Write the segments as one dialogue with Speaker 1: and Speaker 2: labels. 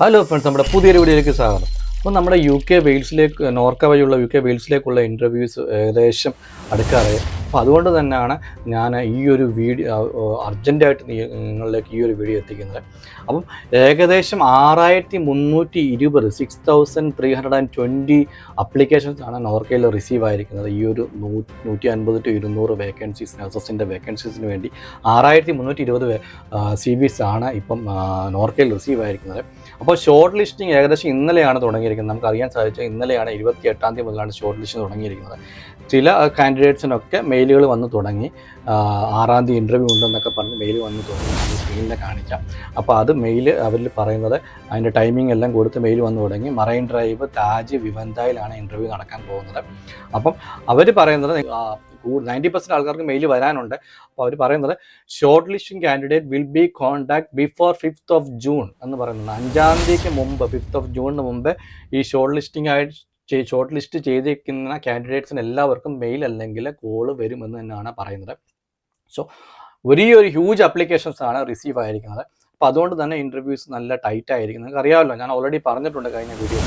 Speaker 1: Hello friends നമ്മുടെ പുതിയൊരു വീഡിയോയിലേക്ക് സ്വാഗതം. അപ്പോൾ നമ്മുടെ യു കെ വെയിൽസിലേക്ക് നോർക്ക വഴിയുള്ള യു കെ വെയിൽസിലേക്കുള്ള ഇന്റർവ്യൂസ് ഏകദേശം അടുക്കാറായി. അപ്പോൾ അതുകൊണ്ട് തന്നെയാണ് ഞാൻ ഈ ഒരു വീഡിയോ അർജന്റായിട്ട് നിങ്ങളിലേക്ക് ഈ ഒരു വീഡിയോ എത്തിക്കുന്നത്. അപ്പം ഏകദേശം ആറായിരത്തി മുന്നൂറ്റി ഇരുപത് six thousand three hundred and twenty applications ആണ് നോർക്കയിൽ റിസീവ് ആയിരിക്കുന്നത്. ഈ ഒരു നൂ നൂറ്റി അൻപത് ടു ഇരുന്നൂറ് വേക്കൻസീസ് നഴ്സസിന്റെ വേക്കൻസീസിന് വേണ്ടി ആറായിരത്തി മുന്നൂറ്റി ഇരുപത് സി ബിസ് ആണ് ഇപ്പം നോർക്കയിൽ റിസീവ് ആയിരിക്കുന്നത്. അപ്പോൾ ഷോർട്ട് ലിസ്റ്റിംഗ് ഏകദേശം ഇന്നലെയാണ് തുടങ്ങിയിരിക്കുന്നത്. നമുക്ക് അറിയാൻ സാധിച്ചത് ഇന്നലെയാണ് ഇരുപത്തി എട്ടാം തീയതി മുതലാണ് ഷോർട്ട് ലിസ്റ്റ് തുടങ്ങിയിരിക്കുന്നത്. ചില കാൻഡിഡേറ്റ്സിനൊക്കെ മെയിലുകൾ വന്ന് തുടങ്ങി. ആറാം തീയതി ഇന്റർവ്യൂ ഉണ്ടെന്നൊക്കെ പറഞ്ഞ് മെയിൽ വന്ന് തുടങ്ങി. സ്ക്രീനിൽ കാണിക്കാം. അപ്പോൾ അത് മെയിൽ അവരിൽ പറയുന്നത് അതിന്റെ ടൈമിംഗ് എല്ലാം കൊടുത്ത് മെയിൽ വന്ന് തുടങ്ങി. മറൈൻ ഡ്രൈവ് താജ് വിവന്തായിലാണ് ഇന്റർവ്യൂ നടക്കാൻ പോകുന്നത്. അപ്പം അവർ പറയുന്നത് നയന്റി പെർസെന്റ് ആൾക്കാർക്ക് മെയിൽ വരാനുണ്ട്. അപ്പോൾ അവർ പറയുന്നത് short listing candidate will be contact before fifth of June എന്ന് പറയുന്നത്. അഞ്ചാം തീയതിക്ക് മുമ്പ് ഫിഫ്ത്ത് ഓഫ് ജൂണിന് മുമ്പ് ഈ ഷോർട്ട് ലിസ്റ്റിംഗ് ആയിട്ട് ഷോർട്ട് ലിസ്റ്റ് ചെയ്തിരിക്കുന്ന കാൻഡിഡേറ്റ്സിന് എല്ലാവർക്കും മെയിൽ അല്ലെങ്കിൽ കോൾ വരുമെന്ന് തന്നെയാണ് പറയുന്നത്. സോ ഒരേ ഒരു ഹ്യൂജ് അപ്ലിക്കേഷൻസ് ആണ് റിസീവ് ആയിരിക്കുന്നത്. അപ്പോൾ അതുകൊണ്ട് തന്നെ ഇന്റർവ്യൂസ് നല്ല ടൈറ്റ് ആയിരിക്കും നിങ്ങൾക്ക് അറിയാമല്ലോ ഞാൻ ഓൾറെഡി പറഞ്ഞിട്ടുണ്ട് കഴിഞ്ഞ വീഡിയോ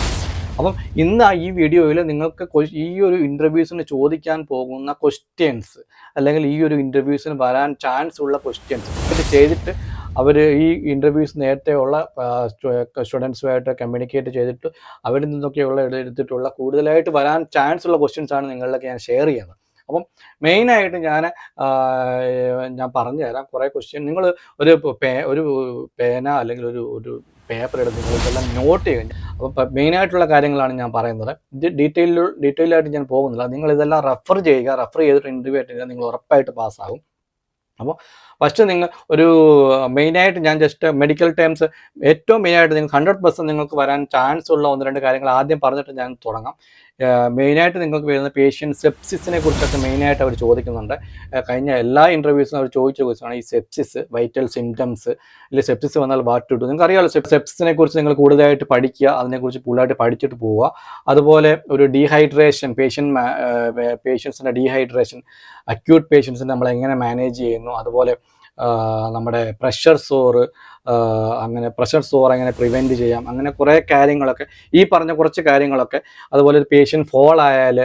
Speaker 1: അപ്പം ഇന്ന് ഈ വീഡിയോയിൽ നിങ്ങൾക്ക് ഈ ഒരു ഇന്റർവ്യൂസിന് ചോദിക്കാൻ പോകുന്ന ക്വസ്റ്റ്യൻസ് അല്ലെങ്കിൽ ഈ ഒരു ഇന്റർവ്യൂസിന് വരാൻ ചാൻസ് ഉള്ള ക്വസ്റ്റ്യൻസ് ഇത് ചെയ്തിട്ട് അവർ ഈ ഇന്റർവ്യൂസ് നേരത്തെ ഉള്ള സ്റ്റുഡൻസുമായിട്ട് കമ്മ്യൂണിക്കേറ്റ് ചെയ്തിട്ട് അവരിൽ നിന്നൊക്കെയുള്ള എടുത്തിട്ടുള്ള കൂടുതലായിട്ട് വരാൻ ചാൻസ് ഉള്ള ക്വസ്റ്റ്യൻസ് ആണ് നിങ്ങളിലൊക്കെ ഞാൻ ഷെയർ ചെയ്യുന്നത്. അപ്പം മെയിനായിട്ട് ഞാൻ ഞാൻ പറഞ്ഞു തരാം. കുറേ ക്വസ്റ്റ്യൻ നിങ്ങൾ ഒരു പേ ഒരു പേന അല്ലെങ്കിൽ ഒരു ഒരു പേപ്പർ എടുത്ത് നിങ്ങൾ ഇതെല്ലാം നോട്ട് ചെയ്യുക അപ്പം മെയിനായിട്ടുള്ള കാര്യങ്ങളാണ് ഞാൻ പറയുന്നത്. ഇത് ഡീറ്റെയിൽ ഡീറ്റെയിൽ ആയിട്ട് ഞാൻ പോകുന്നില്ല. നിങ്ങൾ ഇതെല്ലാം റെഫർ ചെയ്യുക. റെഫർ ചെയ്തിട്ട് ഇന്റർവ്യൂ അറ്റൻഡ് നിങ്ങൾ ഉറപ്പായിട്ട് പാസ്സാകും അപ്പോൾ ഫസ്റ്റ് നിങ്ങൾ ഒരു മെയിനായിട്ട് ഞാൻ ജസ്റ്റ് മെഡിക്കൽ ടേംസ് ഏറ്റവും മെയിനായിട്ട് നിങ്ങൾ ഹൺഡ്രഡ് പെർസെന്റ് നിങ്ങൾക്ക് വരാൻ ചാൻസ് ഉള്ള ഒന്ന് രണ്ട് കാര്യങ്ങൾ ആദ്യം പറഞ്ഞിട്ട് ഞാൻ തുടങ്ങാം. മെയിനായിട്ട് നിങ്ങൾക്ക് വരുന്ന പേഷ്യൻ സെപ്സിസിനെ കുറിച്ചൊക്കെ മെയിനായിട്ട് അവർ ചോദിക്കുന്നുണ്ട്. കഴിഞ്ഞ എല്ലാ ഇന്റർവ്യൂസും അവർ ചോദിച്ച ക്വസ്റ്റാണ് ഈ സെപ്സിസ് വൈറ്റൽ സിംറ്റംസ് അല്ലെങ്കിൽ സെപ്സിസ് വന്നാൽ വാട്ട് ടു നിങ്ങൾക്ക് അറിയാമല്ലോ സെപ്സിസിനെ കുറിച്ച് നിങ്ങൾ കൂടുതലായിട്ട് പഠിക്കുക അതിനെക്കുറിച്ച് കൂടുതലായിട്ട് പഠിച്ചിട്ട് പോവുക. അതുപോലെ ഒരു ഡീഹൈഡ്രേഷൻ പേഷ്യൻ പേഷ്യൻസിന്റെ ഡീഹൈഡ്രേഷൻ അക്യൂട്ട് പേഷ്യൻസിനെ നമ്മൾ എങ്ങനെ മാനേജ് ചെയ്യുന്നു? അതുപോലെ നമ്മുടെ പ്രഷർ സോറ് അങ്ങനെ പ്രഷർ സോർ എങ്ങനെ പ്രിവെന്റ് ചെയ്യാം അങ്ങനെ കുറേ കാര്യങ്ങളൊക്കെ ഈ പറഞ്ഞ കുറച്ച് കാര്യങ്ങളൊക്കെ അതുപോലെ ഒരു പേഷ്യന്റ് ഫോൾ ആയാൽ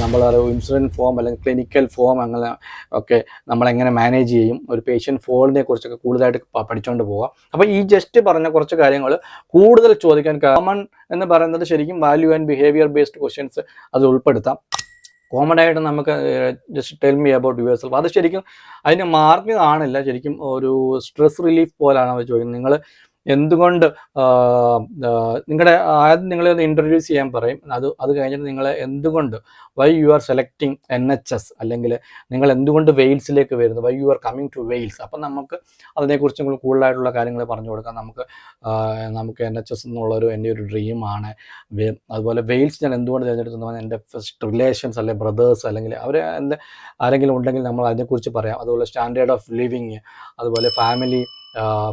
Speaker 1: നമ്മൾ ഇൻഷുറൻസ് ഫോം അല്ലെങ്കിൽ ക്ലിനിക്കൽ ഫോം അങ്ങനെ ഒക്കെ നമ്മളെങ്ങനെ മാനേജ് ചെയ്യും ഒരു പേഷ്യന്റ് ഫോളിനെ കുറിച്ചൊക്കെ കൂടുതലായിട്ട് പഠിച്ചുകൊണ്ട് പോകാം അപ്പോൾ ഈ ജസ്റ്റ് പറഞ്ഞ കുറച്ച് കാര്യങ്ങൾ കൂടുതൽ ചോദിക്കാൻ കോമൺ എന്ന് പറയുന്നത് ശരിക്കും value and behaviour based questions അത് ഉൾപ്പെടുത്താം. കോമൺ ആയിട്ട് നമുക്ക് just tell me about your self അത് ശരിക്കും അതിന് മാർഗം കാണില്ല ശരിക്കും ഒരു സ്ട്രെസ് റിലീഫ് പോലാണ് അവർ ചോദിക്കുന്നത്. നിങ്ങൾ എന്തുകൊണ്ട് നിങ്ങളുടെ ആദ്യം നിങ്ങളെ ഒന്ന് ഇൻട്രൊഡ്യൂസ് ചെയ്യാൻ പറയും. അത് അത് കഴിഞ്ഞിട്ട് നിങ്ങളെ എന്തുകൊണ്ട് why you are selecting N H S അല്ലെങ്കിൽ നിങ്ങൾ എന്തുകൊണ്ട് വെയിൽസിലേക്ക് വരുന്നു why you are coming to Wales. അപ്പം നമുക്ക് അതിനെക്കുറിച്ച് നിങ്ങൾ കൂടുതലായിട്ടുള്ള കാര്യങ്ങൾ പറഞ്ഞു കൊടുക്കാം. നമുക്ക് നമുക്ക് എൻ എച്ച് എസ് എന്നുള്ളൊരു എന്റെ ഒരു ഡ്രീമാണ് അതുപോലെ വെയിൽസ് ഞാൻ എന്തുകൊണ്ട് തിരഞ്ഞെടുത്തു എന്റെ ഫസ്റ്റ് റിലേഷൻസ് അല്ലെങ്കിൽ ബ്രദേഴ്സ് അല്ലെങ്കിൽ അവർ എന്റെ ആരെങ്കിലും ഉണ്ടെങ്കിൽ നമ്മൾ അതിനെക്കുറിച്ച് പറയാം. അതുപോലെ സ്റ്റാൻഡേർഡ് ഓഫ് ലിവിങ് അതുപോലെ ഫാമിലി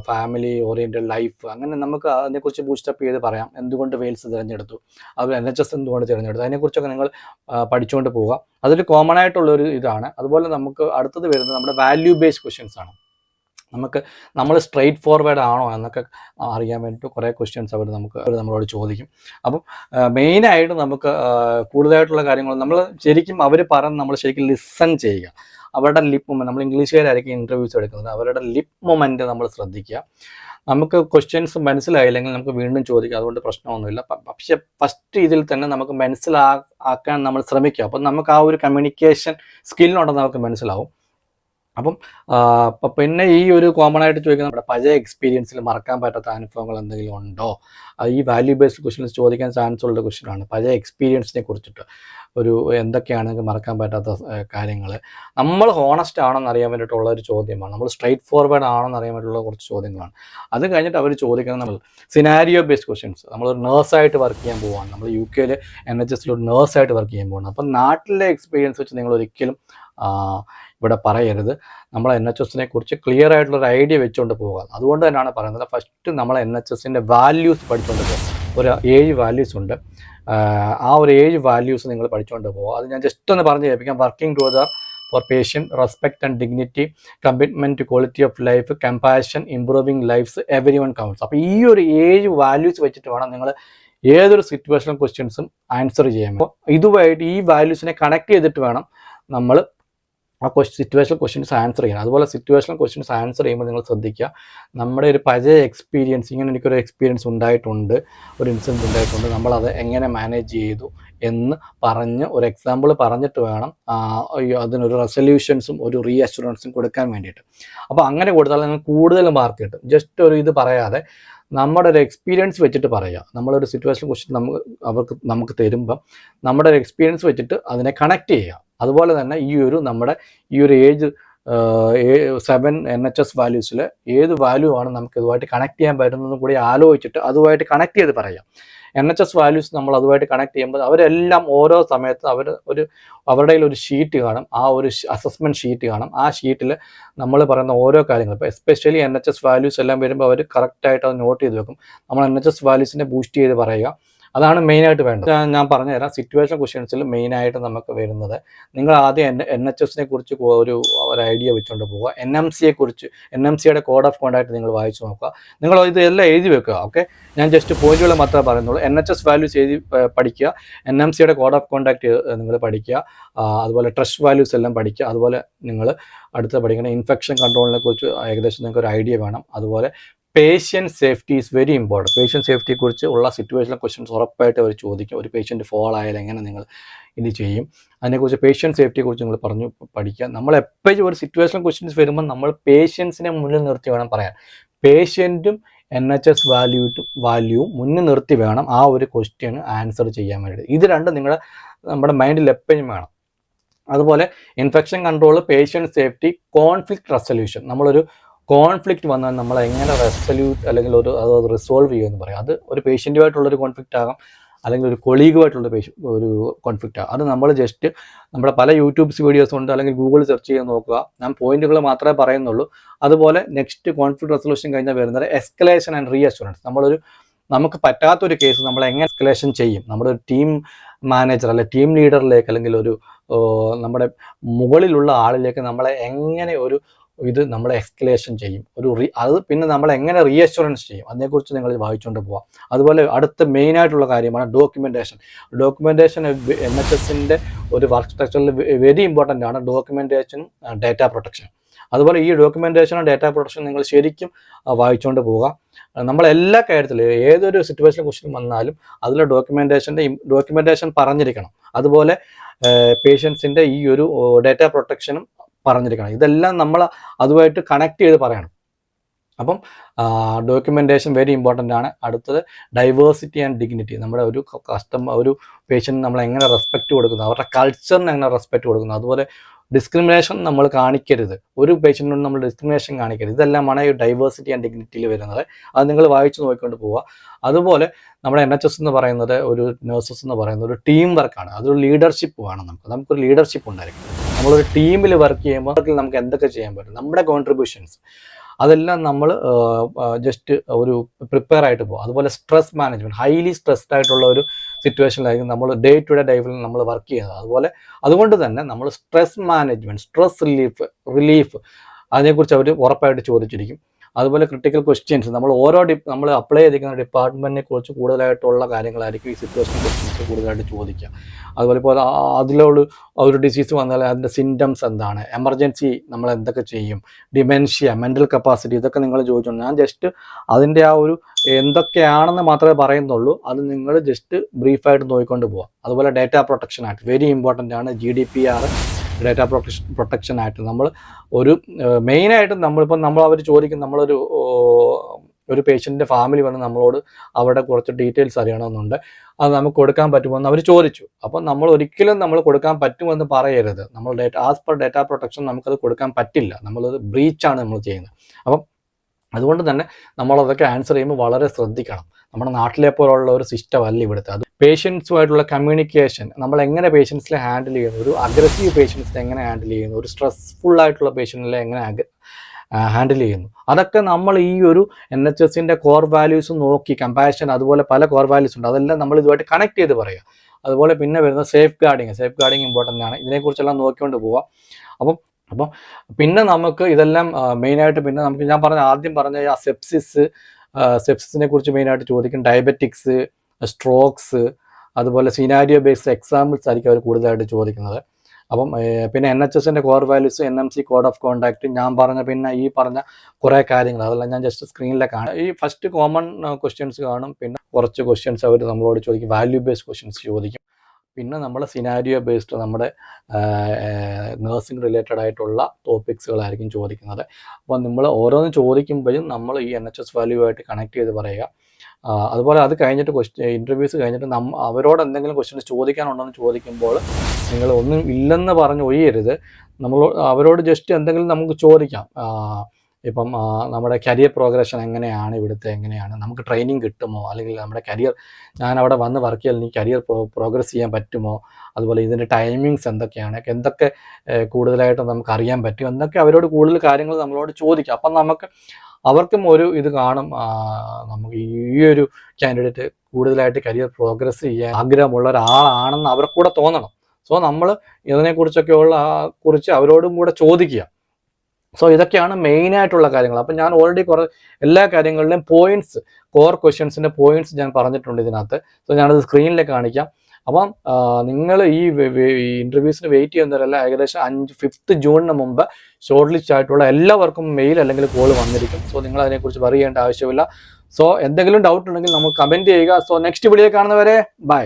Speaker 1: ഫാമിലി ഓറിയന്റഡ് ലൈഫ് അങ്ങനെ നമുക്ക് അതിനെക്കുറിച്ച് ബൂസ്റ്റപ്പ് ചെയ്ത് പറയാം. എന്തുകൊണ്ട് വെയിൽസ് തിരഞ്ഞെടുത്തു? അതുപോലെ എൻ എച്ച് എസ് എന്തുകൊണ്ട് തിരഞ്ഞെടുത്തു? അതിനെക്കുറിച്ചൊക്കെ നിങ്ങൾ പഠിച്ചുകൊണ്ട് പോവുക. അതൊരു കോമൺ ആയിട്ടുള്ള ഒരു ഇതാണ്. അതുപോലെ നമുക്ക് അടുത്തത് വരുന്നത് നമ്മുടെ വാല്യൂ ബേസ്ഡ് ക്വസ്റ്റ്യൻസ് ആണ്. നമുക്ക് നമ്മൾ സ്ട്രെയിറ്റ് ഫോർവേഡ് ആണോ എന്നൊക്കെ അറിയാൻ വേണ്ടിയിട്ട് കുറേ ക്വസ്റ്റ്യൻസ് അവർ നമുക്ക് അവർ നമ്മളോട് ചോദിക്കും. അപ്പം മെയിനായിട്ട് നമുക്ക് കൂടുതലായിട്ടുള്ള കാര്യങ്ങൾ നമ്മൾ ശരിക്കും അവർ പറഞ്ഞ് നമ്മൾ ശരിക്കും ലിസൺ ചെയ്യുക. അവരുടെ ലിപ്പ് മൊമെന്റ് നമ്മൾ ഇംഗ്ലീഷുകാരായിരിക്കും ഇന്റർവ്യൂസ് എടുക്കുന്നത്. അവരുടെ ലിപ് മൊമെന്റ് നമ്മൾ ശ്രദ്ധിക്കുക. നമുക്ക് ക്വസ്റ്റ്യൻസ് മനസ്സിലായില്ലെങ്കിൽ നമുക്ക് വീണ്ടും ചോദിക്കാം. അതുകൊണ്ട് പ്രശ്നമൊന്നുമില്ല. പക്ഷെ ഫസ്റ്റ് ഇതിൽ തന്നെ നമുക്ക് മനസ്സിലാക്കാൻ നമ്മൾ ശ്രമിക്കുക. അപ്പം നമുക്ക് ആ ഒരു കമ്മ്യൂണിക്കേഷൻ സ്കില്ലുണ്ടെന്ന് നമുക്ക് മനസ്സിലാവും. അപ്പം പിന്നെ ഈ ഒരു കോമൺ ആയിട്ട് ചോദിക്കുന്ന നമ്മുടെ പഴയ എക്സ്പീരിയൻസിൽ മറക്കാൻ പറ്റാത്ത അനുഭവങ്ങൾ എന്തെങ്കിലും ഉണ്ടോ? ഈ വാല്യൂ ബേസ്ഡ് ക്വസ്റ്റ്യൻസ് ചോദിക്കാൻ ചാൻസ് ഉള്ള ക്വസ്റ്റ്യനാണ് പഴയ എക്സ്പീരിയൻസിനെ കുറിച്ചിട്ട് ഒരു എന്തൊക്കെയാണ് മറക്കാൻ പറ്റാത്ത കാര്യങ്ങൾ നമ്മൾ ഹോണസ്റ്റ് ആണെന്ന് അറിയാൻ വേണ്ടിയിട്ടുള്ള ഒരു ചോദ്യമാണ്. നമ്മൾ സ്ട്രൈറ്റ് ഫോർവേഡ് ആണെന്ന് അറിയാൻ വേണ്ടിയിട്ടുള്ള കുറച്ച് ചോദ്യങ്ങളാണ്. അത് കഴിഞ്ഞിട്ട് അവർ ചോദിക്കുന്നത് നമ്മൾ സിനാരിയോ ബേസ്ഡ് ക്വസ്റ്റ്യൻസ് നമ്മളൊരു നേഴ്സായിട്ട് വർക്ക് ചെയ്യാൻ പോവാണ്. നമ്മൾ യു കെയിൽ എൻ എച്ച് എസിൽ ഒരു നേഴ്സായിട്ട് വർക്ക് ചെയ്യാൻ പോവാണ്. അപ്പം നാട്ടിലെ എക്സ്പീരിയൻസ് വെച്ച് നിങ്ങൾ ഒരിക്കലും ഇവിടെ പറയരുത്. നമ്മൾ എൻ എച്ച് എസിനെ കുറിച്ച് ക്ലിയർ ആയിട്ടുള്ള ഒരു ഐഡിയ വെച്ചുകൊണ്ട് പോകാം. അതുകൊണ്ട് തന്നെയാണ് പറയുന്നത് ഫസ്റ്റ് നമ്മൾ എൻ എച്ച് എസിന്റെ വാല്യൂസ് പഠിച്ചുകൊണ്ട് പോകുക ഒരു ഏഴ് വാല്യൂസ് ഉണ്ട്. ആ, ഒരു ഏഴ് വാല്യൂസ് നിങ്ങൾ പഠിച്ചുകൊണ്ട് പോകുക അത് ഞാൻ ജസ്റ്റ് ഒന്ന് പറഞ്ഞു കേൾപ്പിക്കാം. Working together for patient respect and dignity commitment to quality of life compassion improving lives every one counts അപ്പോൾ ഈ ഒരു ഏഴ് വാല്യൂസ് വെച്ചിട്ട് വേണം നിങ്ങൾ ഏതൊരു സിറ്റുവേഷണൽ ക്വസ്റ്റ്യൻസും ആൻസർ ചെയ്യാൻ. അപ്പോൾ ഇതുമായിട്ട് ഈ വാല്യൂസിനെ കണക്ട് ചെയ്തിട്ട് വേണം നമ്മൾ ആ ക്വസ്റ്റ് സിറ്റുവേഷണൽ ക്വസ്റ്റ്യൻസ് ആൻസർ ചെയ്യണം. അതുപോലെ സിറ്റുവേഷണൽ ക്വസ്റ്റ്യൻസ് ആൻസർ ചെയ്യുമ്പോൾ നിങ്ങൾ ശ്രദ്ധിക്കുക. നമ്മുടെ ഒരു പഴയ എക്സ്പീരിയൻസ് ഇങ്ങനെ എനിക്കൊരു എക്സ്പീരിയൻസ് ഉണ്ടായിട്ടുണ്ട് ഒരു ഇൻസിഡന്റ് ഉണ്ടായിട്ടുണ്ട് നമ്മളത് എങ്ങനെ മാനേജ് ചെയ്തു എന്ന് പറഞ്ഞ് ഒരു എക്സാമ്പിൾ പറഞ്ഞിട്ട് വേണം അതിനൊരു റെസൊല്യൂഷൻസും ഒരു റീ അഷുറൻസും കൊടുക്കാൻ വേണ്ടിയിട്ട്. അപ്പോൾ അങ്ങനെ കൊടുത്താൽ നിങ്ങൾ കൂടുതൽ മാർക്ക് കിട്ടും. ജസ്റ്റ് ഒരു ഇത് പറയാതെ നമ്മുടെ ഒരു എക്സ്പീരിയൻസ് വെച്ചിട്ട് പറയുക നമ്മളൊരു സിറ്റുവേഷൻ ക്വസ്റ്റ്യൻ നമുക്ക് അവർക്ക് നമുക്ക് തരുമ്പം നമ്മുടെ ഒരു എക്സ്പീരിയൻസ് വെച്ചിട്ട് അതിനെ കണക്ട് ചെയ്യുക അതുപോലെ തന്നെ ഈ ഒരു നമ്മുടെ ഈ ഒരു age seven N H S വാല്യൂസിൽ ഏത് വാല്യൂ ആണ് നമുക്ക് ഇതുമായിട്ട് കണക്ട് ചെയ്യാൻ പറ്റുന്നതെന്ന് കൂടി ആലോചിച്ചിട്ട് അതുമായിട്ട് കണക്ട് ചെയ്ത് പറയാം. എൻ എച്ച് എസ് വാല്യൂസ് നമ്മൾ അതുമായിട്ട് കണക്ട് ചെയ്യുമ്പോൾ അവരെല്ലാം ഓരോ സമയത്ത് അവർ ഒരു അവരുടെ ഒരു ഷീറ്റ് കാണും. ആ ഒരു അസസ്മെന്റ് ഷീറ്റ് കാണും. ആ ഷീറ്റിൽ നമ്മൾ പറയുന്ന ഓരോ കാര്യങ്ങൾ ഇപ്പോൾ especially N H S values എല്ലാം വരുമ്പോൾ അവർ കറക്റ്റായിട്ട് അത് നോട്ട് ചെയ്ത് വെക്കും. നമ്മൾ എൻ എച്ച് എസ് വാല്യൂസിനെ ബൂസ്റ്റ് ചെയ്ത് പറയുക. അതാണ് മെയിനായിട്ട് വേണ്ടത്. ഞാൻ- പറഞ്ഞുതരാം. സിറ്റുവേഷൻ ക്വസ്റ്റ്യൻസിൽ മെയിനായിട്ട് നമുക്ക് വരുന്നത് നിങ്ങൾ ആദ്യം എൻ എൻ എച്ച് എസിനെ കുറിച്ച് ഒരു ഒരു ഐഡിയ വെച്ചുകൊണ്ട് പോവുക. എൻ എം സിയെ കുറിച്ച് എൻ എം സിയുടെ കോഡ് ഓഫ് കോണ്ടാക്ട് നിങ്ങൾ വായിച്ചു നോക്കുക. നിങ്ങൾ ഇത് എല്ലാം എഴുതി വെക്കുക ഓക്കെ ഞാൻ ജസ്റ്റ് പോയിന്റുകൾ മാത്രമേ പറയുന്നുള്ളൂ. എൻ എച്ച് എസ് വാല്യൂസ് എഴുതി പഠിക്കുക. എൻ എം സിയുടെ കോഡ് ഓഫ് കോണ്ടാക്ട് നിങ്ങൾ പഠിക്കുക. അതുപോലെ ട്രസ്റ്റ് വാല്യൂസ് എല്ലാം പഠിക്കുക. അതുപോലെ നിങ്ങൾ അടുത്ത പഠിക്കണം ഇൻഫെക്ഷൻ കൺട്രോളിനെ കുറിച്ച് ഏകദേശം നിങ്ങൾക്ക് ഒരു ഐഡിയ വേണം. അതുപോലെ patient safety is very important patient സേഫ്റ്റിയെ കുറിച്ച് ഉള്ള സിറ്റുവേഷനിലെ ക്വസ്റ്റ്യൻസ് ഉറപ്പായിട്ട് അവർ ചോദിക്കും. ഒരു പേഷ്യന്റ് ഫോൾ ആയാൽ എങ്ങനെ നിങ്ങൾ ഇത് ചെയ്യും? അതിനെക്കുറിച്ച് പേഷ്യന്റ് സേഫ്റ്റിയെ കുറിച്ച് നിങ്ങൾ പറഞ്ഞു പഠിക്കുക. നമ്മൾ എപ്പോഴും ഒരു സിറ്റുവേഷണൽ ക്വസ്റ്റ്യൻസ് വരുമ്പോൾ നമ്മൾ പേഷ്യൻസിനെ മുന്നിൽ നിർത്തി വേണം പറയാൻ. പേഷ്യന്റും എൻ എച്ച് എസ് വാല്യൂ വാല്യൂവും മുന്നിൽ നിർത്തി വേണം ആ ഒരു ക്വസ്റ്റ്യൻ ആൻസർ ചെയ്യാൻ വേണ്ടി ഇത് രണ്ടും നിങ്ങളുടെ നമ്മുടെ മൈൻഡിൽ എപ്പോഴും വേണം. അതുപോലെ infection control patient safety conflict resolution നമ്മളൊരു കോൺഫ്ലിക്റ്റ് വന്നാൽ നമ്മൾ എങ്ങനെ റെസൊല്യൂട്ട് അല്ലെങ്കിൽ ഒരു അത് റിസോൾവ് ചെയ്യുമെന്ന് പറയാം. അത് ഒരു പേഷ്യന്റുമായിട്ടുള്ളൊരു കോൺഫ്ലിക്റ്റ് ആകാം. അല്ലെങ്കിൽ ഒരു കൊളീഗുമായിട്ടുള്ള പേഷ്യ ഒരു കോൺഫ്ലിക്റ്റ് ആകാം. അത് നമ്മൾ ജസ്റ്റ് നമ്മുടെ പല യൂട്യൂബ്സ് വീഡിയോസ് ഉണ്ട് അല്ലെങ്കിൽ ഗൂഗിൾ സെർച്ച് ചെയ്ത് നോക്കുക. ഞാൻ പോയിന്റുകൾ മാത്രമേ പറയുന്നുള്ളൂ. അതുപോലെ നെക്സ്റ്റ് കോൺഫ്ലിക്റ്റ് റെസൊല്യൂഷൻ കഴിഞ്ഞാൽ വരുന്നത് എസ്കലേഷൻ ആൻഡ് റീ അഷുറൻസ് നമ്മളൊരു നമുക്ക് പറ്റാത്തൊരു കേസ് നമ്മൾ എങ്ങനെ എസ്കലേഷൻ ചെയ്യും. നമ്മുടെ ഒരു ടീം മാനേജർ അല്ലെ ടീം ലീഡറിലേക്ക് അല്ലെങ്കിൽ ഒരു നമ്മുടെ മുകളിലുള്ള ആളിലേക്ക് നമ്മളെ എങ്ങനെ ഒരു ഇത് നമ്മൾ എക്സ്കലേഷൻ ചെയ്യും. ഒരു റീ അത് പിന്നെ നമ്മൾ എങ്ങനെ റീഅഷുറൻസ് ചെയ്യും? അതിനെക്കുറിച്ച് നിങ്ങൾ വായിച്ചുകൊണ്ട് പോവാം. അതുപോലെ അടുത്ത മെയിൻ ആയിട്ടുള്ള കാര്യമാണ് ഡോക്യുമെന്റേഷൻ ഡോക്യുമെന്റേഷൻ എൻ എച്ച് എസിന്റെ ഒരു വർക്ക് സ്ട്രക്ചറിൽ വെരി ഇമ്പോർട്ടന്റ് ആണ് ഡോക്യുമെന്റേഷനും ഡേറ്റ പ്രൊട്ടക്ഷൻ അതുപോലെ ഈ ഡോക്യുമെന്റേഷനും ഡേറ്റ പ്രൊട്ടക്ഷൻ നിങ്ങൾ ശരിക്കും വായിച്ചുകൊണ്ട് പോവുക. നമ്മൾ എല്ലാ കാര്യത്തിലും ഏതൊരു സിറ്റുവേഷൻ കുറിച്ച് വന്നാലും അതിലെ ഡോക്യുമെന്റേഷന്റെ ഡോക്യുമെന്റേഷൻ പറഞ്ഞിരിക്കണം. അതുപോലെ പേഷ്യൻസിന്റെ ഈ ഒരു ഡേറ്റ പ്രൊട്ടക്ഷനും പറഞ്ഞിരിക്കണം. ഇതെല്ലാം നമ്മൾ അതുമായിട്ട് കണക്ട് ചെയ്ത് പറയണം. അപ്പം ഡോക്യുമെന്റേഷൻ വെരി ഇമ്പോർട്ടന്റ് ആണ്. അടുത്തത് ഡൈവേഴ്സിറ്റി ആൻഡ് ഡിഗ്നിറ്റി നമ്മുടെ ഒരു കസ്റ്റമർ ഒരു പേഷ്യന്റ് നമ്മൾ എങ്ങനെ റെസ്പെക്റ്റ് കൊടുക്കുന്നു അവരുടെ കൾച്ചറിന് എങ്ങനെ റെസ്പെക്റ്റ് കൊടുക്കുന്നു. അതുപോലെ ഡിസ്ക്രിമിനേഷൻ നമ്മൾ കാണിക്കരുത്. ഒരു പേഷ്യന്റിനോട് നമ്മൾ ഡിസ്ക്രിമിനേഷൻ കാണിക്കരുത്. ഇതെല്ലാമാണ് ഈ ഡൈവേഴ്സിറ്റി ആൻഡ് ഡിഗ്നിറ്റിയിൽ വരുന്നത്. അത് നിങ്ങൾ വായിച്ചു നോക്കിക്കൊണ്ട് പോവുക. അതുപോലെ നമ്മുടെ എൻ എച്ച് എസ് എന്ന് പറയുന്നത് ഒരു നേഴ്സസ് എന്ന് പറയുന്നത് ഒരു ടീം വർക്കാണ് അതൊരു ലീഡർഷിപ്പ് വേണം നമുക്ക്. നമുക്കൊരു ലീഡർഷിപ്പ് ഉണ്ടായിരിക്കും നമ്മളൊരു ടീമിൽ വർക്ക് ചെയ്യുമ്പോൾ നമുക്ക് എന്തൊക്കെ ചെയ്യാൻ പറ്റും? നമ്മുടെ കോൺട്രിബ്യൂഷൻസ് അതെല്ലാം നമ്മൾ ജസ്റ്റ് ഒരു പ്രിപ്പയർ ആയിട്ട് പോകും അതുപോലെ സ്ട്രെസ് മാനേജ്മെന്റ് ഹൈലി സ്ട്രെസ്ഡ് ആയിട്ടുള്ള ഒരു സിറ്റുവേഷനിലായിരിക്കും നമ്മൾ ഡേ ടു ഡേ ലൈഫിൽ നമ്മൾ വർക്ക് ചെയ്യുന്നത്. അതുപോലെ അതുകൊണ്ട് തന്നെ നമ്മൾ stress management stress relief relief അതിനെക്കുറിച്ച് അവർ ഉറപ്പായിട്ട് ചോദിച്ചിരിക്കും. അതുപോലെ ക്രിട്ടിക്കൽ ക്വസ്റ്റ്യൻസ് നമ്മൾ ഓരോ ഡി നമ്മൾ അപ്ലൈ ചെയ്തിരിക്കുന്ന ഡിപ്പാർട്ട്മെന്റിനെ കുറിച്ച് കൂടുതലായിട്ടുള്ള കാര്യങ്ങളായിരിക്കും ഈ സിറ്റുവേഷൻ ക്വസ്റ്റ്യൻസ് കൂടുതലായിട്ട് ചോദിക്കുക. അതുപോലെ ഇപ്പോൾ അതിലോട് ഒരു ഡിസീസ് വന്നാൽ അതിന്റെ സിംറ്റംസ് എന്താണ്? എമർജൻസി നമ്മൾ എന്തൊക്കെ ചെയ്യും? ഡിമെൻഷ്യ മെന്റൽ കപ്പാസിറ്റി ഇതൊക്കെ നിങ്ങൾ ചോദിച്ചോണ്ട് ഞാൻ ജസ്റ്റ് അതിന്റെ ആ ഒരു എന്തൊക്കെയാണെന്ന് മാത്രമേ പറയുന്നുള്ളൂ. അത് നിങ്ങൾ ജസ്റ്റ് ബ്രീഫായിട്ട് നോക്കിക്കൊണ്ട് പോവാം. അതുപോലെ data protection act very important ആണ്. G D P R data protection act നമ്മൾ ഒരു മെയിനായിട്ടും നമ്മളിപ്പോൾ നമ്മൾ അവർ ചോദിക്കും നമ്മളൊരു ഒരു പേഷ്യന്റിന്റെ ഫാമിലി വന്ന് നമ്മളോട് അവിടെ കുറച്ച് ഡീറ്റെയിൽസ് അറിയണമെന്നുണ്ട്. അത് നമുക്ക് കൊടുക്കാൻ പറ്റുമോ എന്ന് അവർ ചോദിച്ചു. അപ്പം നമ്മൾ ഒരിക്കലും നമ്മൾ കൊടുക്കാൻ പറ്റുമെന്ന് പറയരുത്. നമ്മൾ data as per data protection നമുക്കത് കൊടുക്കാൻ പറ്റില്ല. നമ്മളത് ബ്രീച്ചാണ് നമ്മൾ ചെയ്യുന്നത്. അപ്പം അതുകൊണ്ട് തന്നെ നമ്മളതൊക്കെ ആൻസർ ചെയ്യുമ്പോൾ വളരെ ശ്രദ്ധിക്കണം. നമ്മുടെ നാട്ടിലെ പോലുള്ള ഒരു സിസ്റ്റം അല്ല ഇവിടുത്തെ. അത് പേഷ്യൻസുമായിട്ടുള്ള കമ്മ്യൂണിക്കേഷൻ നമ്മൾ എങ്ങനെ പേഷ്യൻസിനെ ഹാൻഡിൽ ചെയ്യുന്നു? ഒരു അഗ്രസീവ് പേഷ്യൻസിനെ എങ്ങനെ ഹാൻഡിൽ ചെയ്യുന്നു? ഒരു സ്ട്രെസ്ഫുൾ ആയിട്ടുള്ള പേഷ്യന്റിനെ എങ്ങനെ ഹാൻഡിൽ ചെയ്യുന്നു? അതൊക്കെ നമ്മൾ ഈ ഒരു എൻ എച്ച് എസിന്റെ കോർ വാല്യൂസ് നോക്കി കമ്പാഷൻ അതുപോലെ പല കോർ വാല്യൂസ് ഉണ്ട്. അതെല്ലാം നമ്മൾ ഇതുമായിട്ട് കണക്ട് ചെയ്ത് പറയുക. അതുപോലെ പിന്നെ വരുന്ന safeguarding safeguarding important ആണ്. ഇതിനെക്കുറിച്ചെല്ലാം നോക്കിക്കൊണ്ട് പോവാം. അപ്പം അപ്പം പിന്നെ നമുക്ക് ഇതെല്ലാം മെയിനായിട്ട് പിന്നെ നമുക്ക് ഞാൻ പറഞ്ഞ ആദ്യം പറഞ്ഞ സെപ്സിസ് സെപ്സിസിനെ കുറിച്ച് മെയിനായിട്ട് ചോദിക്കും. ഡയബറ്റിക്സ് സ്ട്രോക്സ് അതുപോലെ സീനാരിയോ ബേസ്ഡ് എക്സാമ്പിൾസ് ആയിരിക്കും അവർ കൂടുതലായിട്ട് ചോദിക്കുന്നത്. അപ്പം പിന്നെ എൻ എച്ച് എസിന്റെ core values N M C code of contact ഞാൻ പറഞ്ഞ പിന്നെ ഈ പറഞ്ഞ കുറേ കാര്യങ്ങൾ അതെല്ലാം ഞാൻ ജസ്റ്റ് സ്ക്രീനിലെ കാണാം. ഈ ഫസ്റ്റ് കോമൺ ക്വസ്റ്റ്യൻസ് കാണും പിന്നെ കുറച്ച് ക്വസ്റ്റ്യൻസ് അവർ നമ്മളോട് ചോദിക്കും വാല്യൂ ബേസ്ഡ് ക്വസ്റ്റ്യൻസ് ചോദിക്കും. പിന്നെ നമ്മൾ സിനാരിയോ ബേസ്ഡ് നമ്മുടെ നേഴ്സിംഗ് റിലേറ്റഡ് ആയിട്ടുള്ള ടോപ്പിക്സുകളായിരിക്കും ചോദിക്കുന്നത്. അപ്പോൾ നമ്മൾ ഓരോന്ന് ചോദിക്കുമ്പോഴും നമ്മൾ ഈ എൻ എച്ച് എസ് വാല്യൂ ആയിട്ട് കണക്ട് ചെയ്ത് പറയുക. അതുപോലെ അത് കഴിഞ്ഞിട്ട് ക്വസ്റ്റ്യൻ ഇന്റർവ്യൂസ് കഴിഞ്ഞിട്ട് നമ്മ അവരോട് എന്തെങ്കിലും ക്വസ്റ്റ്യൻസ് ചോദിക്കാനുണ്ടെന്ന് ചോദിക്കുമ്പോൾ നിങ്ങൾ ഒന്നും ഇല്ലെന്ന് പറഞ്ഞ് ഒഴിയരുത്. നമ്മൾ അവരോട് ജസ്റ്റ് എന്തെങ്കിലും നമുക്ക് ചോദിക്കാം. ഇപ്പം നമ്മുടെ കരിയർ പ്രോഗ്രഷൻ എങ്ങനെയാണ് ഇവിടുത്തെ എങ്ങനെയാണ് നമുക്ക് ട്രെയിനിങ് കിട്ടുമോ? അല്ലെങ്കിൽ നമ്മുടെ കരിയർ ഞാൻ അവിടെ വന്ന് വർക്ക് ചെയ്യാൻ എനിക്ക് കരിയർ പ്രോഗ്രസ് ചെയ്യാൻ പറ്റുമോ? അതുപോലെ ഇതിന്റെ ടൈമിങ്സ് എന്തൊക്കെയാണ്? എന്തൊക്കെ കൂടുതലായിട്ട് നമുക്ക് അറിയാൻ പറ്റും? എന്നൊക്കെ അവരോട് കൂടുതൽ കാര്യങ്ങൾ നമ്മളോട് ചോദിക്കാം. അപ്പം നമുക്ക് അവർക്കും ഒരു ഇത് കാണും. നമുക്ക് ഈ ഒരു കാൻഡിഡേറ്റ് കൂടുതലായിട്ട് കരിയർ പ്രോഗ്രസ് ചെയ്യാൻ ആഗ്രഹമുള്ള ഒരാളാണെന്ന് അവർക്കൂടെ തോന്നണം. സോ നമ്മൾ ഇതിനെക്കുറിച്ചൊക്കെയുള്ള കുറിച്ച് അവരോടും കൂടെ ചോദിക്കുക. സോ ഇതൊക്കെയാണ് മെയിൻ ആയിട്ടുള്ള കാര്യങ്ങൾ. അപ്പം ഞാൻ ഓൾറെഡി കുറേ എല്ലാ കാര്യങ്ങളിലും പോയിന്റ്സ് കോർ ക്വസ്റ്റ്യൻസിന്റെ പോയിന്റ്സ് ഞാൻ പറഞ്ഞിട്ടുണ്ട് ഇതിനകത്ത്. സോ ഞാനത് സ്ക്രീനിൽ കാണിക്കാം. അപ്പം നിങ്ങൾ ഈ ഇന്റർവ്യൂസിന് വെയിറ്റ് ചെയ്യുന്നവരല്ല ഏകദേശം അഞ്ച് ഫിഫ്ത്ത് ജൂണിന് മുമ്പ് ഷോർട്ട് ലിസ്റ്റ് ആയിട്ടുള്ള എല്ലാവർക്കും മെയിൽ അല്ലെങ്കിൽ കോൾ വന്നിരിക്കും. സോ നിങ്ങൾ അതിനെക്കുറിച്ച് പറയേണ്ട ആവശ്യമില്ല. സോ എന്തെങ്കിലും ഡൗട്ട് ഉണ്ടെങ്കിൽ നമുക്ക് കമന്റ് ചെയ്യുക. സോ നെക്സ്റ്റ് വീഡിയോ കാണുന്നവരെ ബൈ